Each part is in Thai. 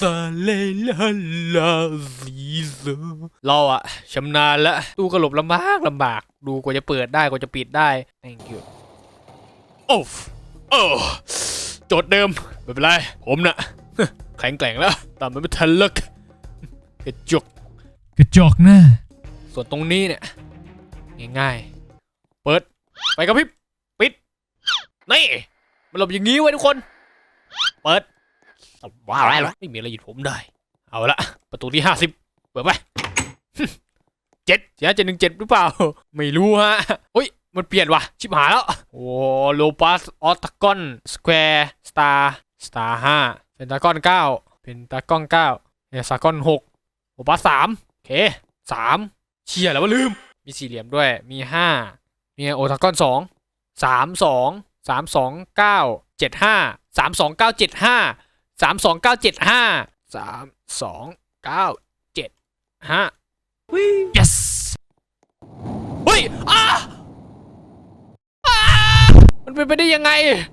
ซาเลลาลาซีโซเราอะชำนาญแล้วตู้กระหลบลำบากลำบาก ดูกว่าจะเปิดได้กว่าจะปิดได้ thank you โอ้ฟโอ้โจทย์เดิม ไม่เป็นไร ผมน่ะแข็งแกร่งแล้วตามมันไม่ทันเลิกกระจกกระจอกหน้าส่วนตรงนี้เนี่ย ง่ายๆ เปิด ไปกับพริบปิด นี่ มันหลบอย่างนี้ไว้ทุกคน เปิด ว้าวอะไรไม่มีอะไรหยุดผมได้ เอาละประตูที่ห้าสิบเปิดไปเจ็ดเจ็ดเจ็ดหนึ่งเจ็ดหรือเปล่า ไม่รู้ฮะเฮ้ยมันเปลี่ยนว่ะ ชิบหายแล้ว โอ้โลปัสออตากอนสแควร์สตาร์สตาร์ห้าเป็นตากอนเก้าเป็นตากอนเก้าเนสากอนหกโลปัสสามโอเคสามเชียแล้วว่าลืม มีสี่เหลี่ยมด้วยมีห้ามีโอทากอนสองสามสองสามสองเก้าเจ็ดห้าสามสองเก้าเจ็ดห้า สามสองเก้าเจ็ดห้าสามสองเก้าเจ็ดห้า yes เฮ้ยอ้าอ้ามันเป็นไปได้ยังไง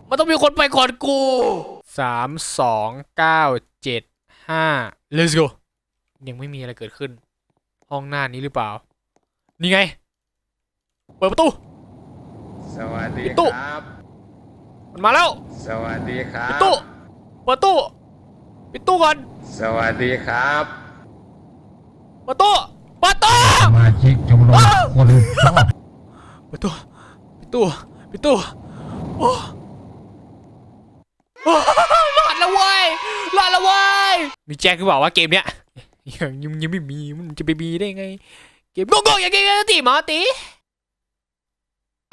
มันต้องมีคนไปก่อนกูสามสองเก้าเจ็ดห้า let's go ยังไม่มีอะไรเกิดขึ้น ห้องหน้านี้หรือเปล่า นี่ไง เปิดประตู สวัสดีพี่ตุ๊ครับ มันมาแล้ว สวัสดีครับปิดตู้ เปิดตู้ ปิดตู้ก่อนสวัสดีครับ เปิดตู้เปิดตู้มาชิกชมรมคนชอบปิดตู้ปิดตู้ปิดตู้โอ้โอ้รอดแล้วเว้ยรอดแล้วเว้ยมีแจ็คหรือเปล่าวะเกมเนี้ยยังยังยังไม่มีมันจะไปมีได้ไง เกมโง่ๆอย่างเงี้ยตีหมอตี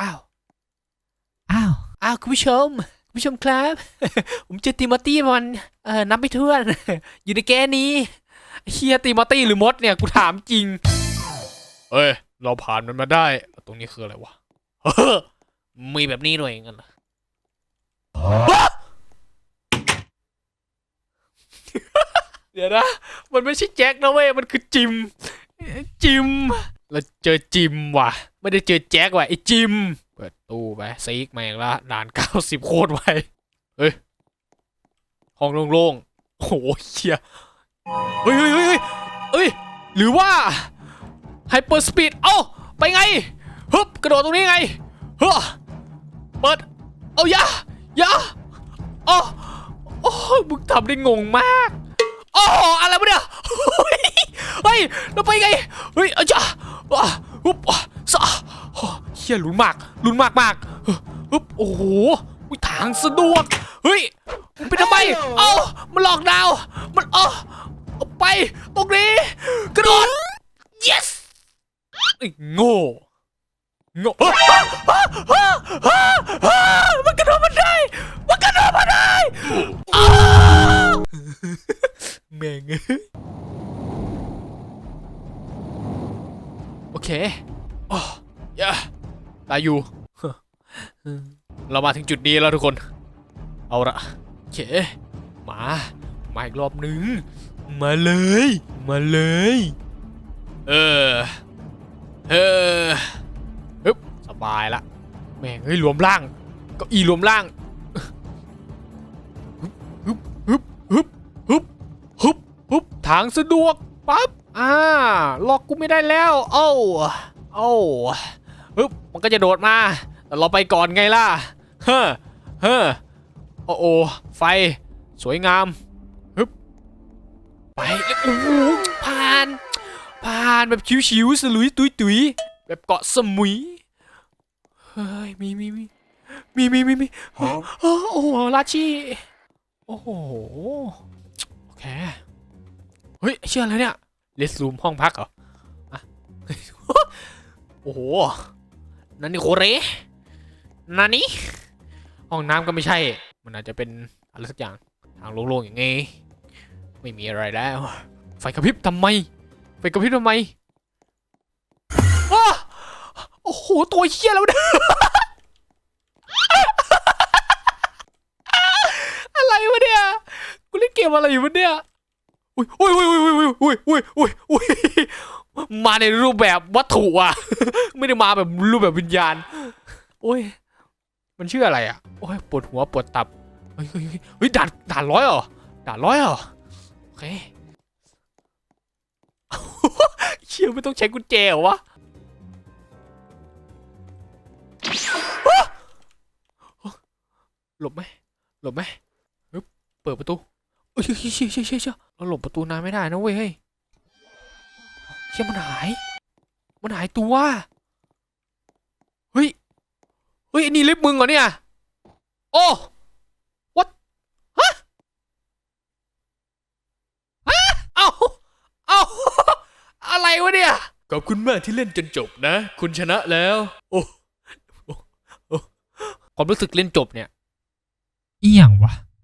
อ้าวอ้าวอ้าวคุณผู้ชมคุณ ผู้ชมครับ ผมเจอติมอตี้มันเออนับไม่ถ้วน อยู่ในแกนนี้เฮียติมอตี้หรือมดเนี่ยกูถามจริง เอ้ย เราผ่านมันมาได้แล้วตรงนี้คืออะไรวะเฮ้อมีแบบนี้ด้วยงั้นเหรอเดี๋ยวนะ มันไม่ใช่แจ็คนะเว้ย มันคือจิม จิม เราเจอจิมว่ะ ไม่ได้เจอแจ็คว่ะไอ้จิม เปิดตู้ไปซีกแม่งละด่านเก้าสิบโคตรไวเฮ้ย ห้องโล่งๆ โอ้โหเฮียเฮ้ยเฮ้ยเฮ้ยเฮ้ย หรือว่าไฮเปอร์สปีด เอ้า ไปไงฮึบกระโดดตรงนี้ไงเฮ้อเปิด เอาอย่าอย่าโอ้โอ้ยมึงทำได้งงมากโอ้โหอะไรวะเนี่ยเฮ้ยเฮ้ยเราไปไง เฮ้ยอาจ้ะว้าฮึบอะสะเฮียลุ้นมาก ลุ้นมากมากเฮ้ยฮึบโอ้โหอุ๊ยทางสะดวก เฮ้ยมันเป็นทำไม เอ้ามันหลอกดาวน์มันเอ้าเอาไปตรงนี้ กระโดด yes ไอ้โง่โง่อะอะอะอะอะมันกระโดดมันได้ มันกระโดดมันได้อ้าวแม่งเอ้ยโอเคโอ้ยะ ตายอยู่เรามาถึงจุดนี้แล้วทุกคน เอาละเคมา มาอีกรอบหนึ่งมาเลย มาเลย เออ เออฮึบสบายละ แม่งเฮ้ยรวมร่าง ก็อีรวมร่างฮึบฮึบฮึบฮึบฮึบฮึบทางสะดวกปั๊บ อ่า ล็อกกูไม่ได้แล้ว เอ้า เอ้า ก็จะโดดมาแต่เราไปก่อนไงล่ะ เฮ้อ เฮ้อ โอ้โอไฟ สวยงาม ฮึบ ไปโอ้โหผ่าน ผ่านแบบชิวๆสลุยตุยตุยแบบเกาะสมุย เฮ้ย มีมีมีมีมีมีมีโอ้โหลาชีโอ้โห โอเค เฮ้ย เชื่ออะไรเนี่ยเลสรูมห้องพักเหรออะโอ้โห นั่นนี่โคเรนั่นนี่ห้องน้ำก็ไม่ใช่ มันอาจจะเป็นอะไรสักอย่างทางโล่งๆอย่างงี้ไม่มีอะไรแล้ว ไฟกระพริบทำไม ไฟกระพริบทำไมโอ้โห ตัวเฮี้ยแล้วเนี่ยอะไรวะเนี่ย กูเล่นเกมอะไรอยู่วะเนี่ย อุ้ยอุ้ยอุ้ยอุ้ยอุ้ยอุ้ยอุ้ยอุ้ย มาในรูปแบบวัตถุอะ ไม่ได้มาแบบรูปแบบวิญญาณ โอ้ย มันชื่ออะไรอะ โอ้ยปวดหัวปวดตับ เฮ้ยเฮ้ยเฮ้ยด่านด่านร้อยเหรอด่านร้อยเหรอโอเคเชี่ยไม่ต้องใช้กุญแจเหรอวะหลบไหมหลบไหมเปิดประตูเอ้ยเชี่ยเชี่ยเชี่ยเชี่ยเชี่ยเราหลบประตูนานไม่ได้นะเว้ยเฮ้ย เชี่ยมันหาย มันหายตัว เฮ้ย เฮ้ยอันนี้ลิฟต์มึงเหรอเนี่ย โอ้ what ฮะ ฮะ เอาเอาอะไรวะเนี่ย ขอบคุณมากที่เล่นจนจบนะ คุณชนะแล้ว โอ้โอ้โอ้ความรู้สึกเล่นจบเนี่ย อีหยังวะ